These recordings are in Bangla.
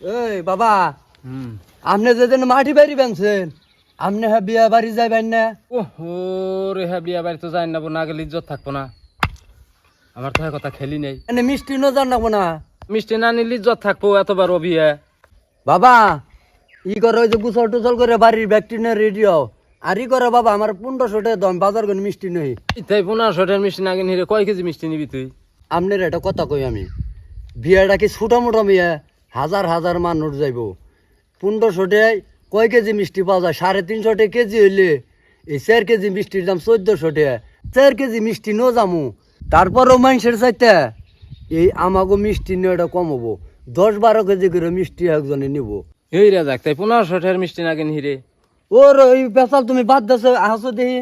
এই বাবা। আপনি যেদিন মাটি বাড়ি বানছেন আপনি হ্যাঁ বিয়া বাড়ি যাইবেন না? ও রে হ্যাঁ বিয়া বাড়ি তো যাই না না গেলে ইজ্জত থাকব না। আমার তো হ্যাঁ কথা খেলি নেই। এনে মিষ্টি ন জানাব না। মিষ্টি না নিলে ইজ্জত থাকব এতবার অভিয়া বাবা ই করে ওই যে গুছল টুচল করে বাড়ির ব্যক্তি নিয়ে রেডিও। আর ই করে বাবা আমার পনেরোশো টাকা দাম বাজার করে মিষ্টি নই। তাই পনেরোশো টাকার মিষ্টি না কিনে কয় কেজি মিষ্টি নিবি তুই? আপনার এটা কথা কই আমি। বিয়াটা কি ছোটো মোটো বিয়া? হাজার হাজার মানুষ যাইব। পনেরোশো টাকায় কয় কেজি মিষ্টি পাওয়া যায়? সাড়ে তিনশো টাকা কেজি হইলে এই চার কেজি মিষ্টির দাম চোদ্দশো টাকা চার কেজি মিষ্টি ন যামু। তারপরও মানুষের চাইতে এই আমাগো মিষ্টি নিয়ে এটা কম হব দশ বারো কেজি করে মিষ্টি একজনে নিব। এই রে যাক তাই পনেরোশো টাকার মিষ্টি না কিনে হিরে ওর ওই পেশাল তুমি বাদ দেছো হাসো দেখি।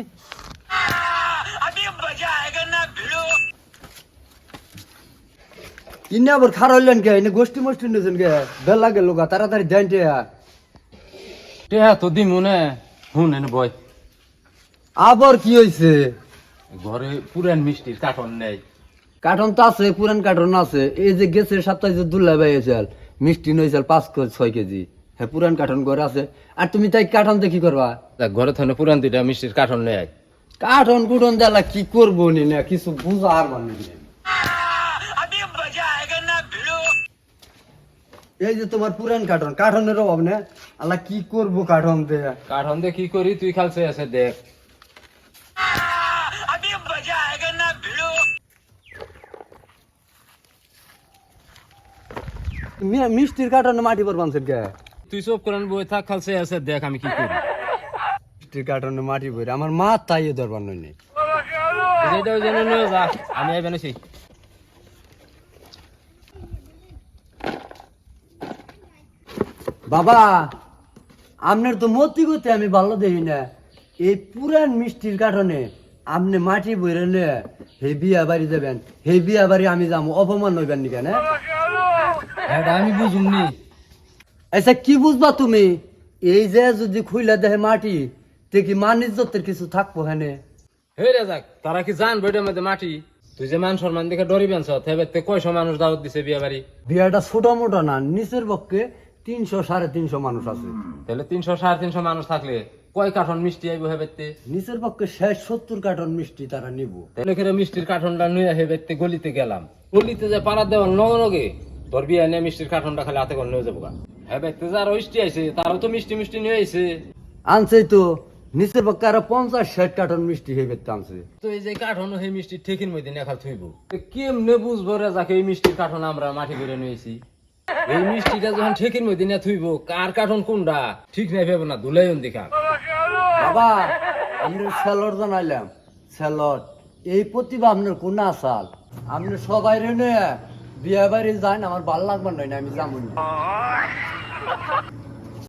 ইন্না আবার খার হইলেন কে? ইনে গোষ্ঠী মোষ্ঠী নিয়েছেন কে? বেলা গেল গা তাড়াতাড়ি দেন টে টেহা তো দিমু না হুন এনে বয়। আবার কি হইছে? ঘরে পুরান মিষ্টির কাঠন নেই। কার্টন তো আছে পুরান কার্টন আছে। এই যে গেছে সপ্তাহে যে দুল্লা বাইয়েছিল মিষ্টি নইছিল পাঁচ কেজি ছয় কেজি। হ্যাঁ পুরান কার্টন ঘরে আছে। আর তুমি তাই কার্টন দেখি করবা? দেখ ঘরে থানে পুরান দুইটা মিষ্টির কাঠন নেই। কার্টন কুটন জ্বালা কি করব নি না কিছু বুঝা আর মানে এই যে তোমার পুরান কার্টন কার্টনের অভাব না? আল্লাহ কি করব কার্টন দিয়ে কি করি? তুই খালছে আছে দেখ। মিষ্টির কার্টনে মাটি পর বানছেন কে? তুই সব করেন বই থাক খালছে আছে দেখ আমি কি করি। মিষ্টির কার্টনে মাটি পরে আমার মা তাই দরবার নই যেটাও জেনে নিয়ে যা আমি বাবা আপনার তো মতি গতি আমি ভালো দেখি না। এই পুরান মিষ্টির কারণে আপনি মাটি বইরে নে হে বিয়া বাড়ি যাবেন হে বিয়া বাড়ি আমি যাব অপমান হইবেন নি কেন? আমি বুঝুমনি। আচ্ছা কি বুঝবা তুমি? এই যে যদি খুইলা দেহে মাটি তে কি মান ইজ্জতের কিছু থাকব হ্যাঁ হে রে যাক তারা কি জান বইটার মধ্যে মাটি? তুই যে মান সম্মান দেখে ডরি বেঞ্চ হেবে তে কয়শো মানুষ দাওয়াত দিছে বিয়ে বাড়ি? বিয়াটা ছোট মোটা না নিচের পক্ষে তিনশো সাড়ে তিনশো মানুষ আছে। তাহলে তিনশো সাড়ে তিনশো মানুষ থাকলে কয় কাঠন মিষ্টি আইব হেবে তে নিচের পক্ষে শেষ সত্তর কার্টন মিষ্টি তারা নিব। তাহলে করে মিষ্টির কাঠনটা নিয়ে হেবে তে গলিতে গেলাম। গলিতে যে পাড়া দেওয়ার নগে নগে তোর বিয়ে নিয়ে মিষ্টির কাঠনটা খালি হাতে করে নিয়ে যাব গা। হেবে তে যারা ইষ্টি আইছে তারও তো মিষ্টি মিষ্টি নিয়ে আইছে। আনছেই তো নিচের পক্ষে আরও পঞ্চাশ ষাট কার্টন মিষ্টি হয়ে বেরতে আনছে। তো এই যে কাঠন সেই মিষ্টি ঠেকির মধ্যে নেখাল থইব। কেমনে বুঝব রে যাকে এই মিষ্টির কাঠন আমরা মাটি করে নিয়েছি? এই মিষ্টিটা যখন ঠেকির মধ্যে না থুইব, কার কাঠন কোনটা? ঠিক নাই, ভেবে না ধুলাই দেখা। বাবা আমি সেলর জানাইলাম। সেলর, এই প্রতিভা আপনার কোন আসাল? আপনি সবাই রে বিয়ে বাড়ি যান, আমার ভালো লাগবার নয় না আমি যাব না।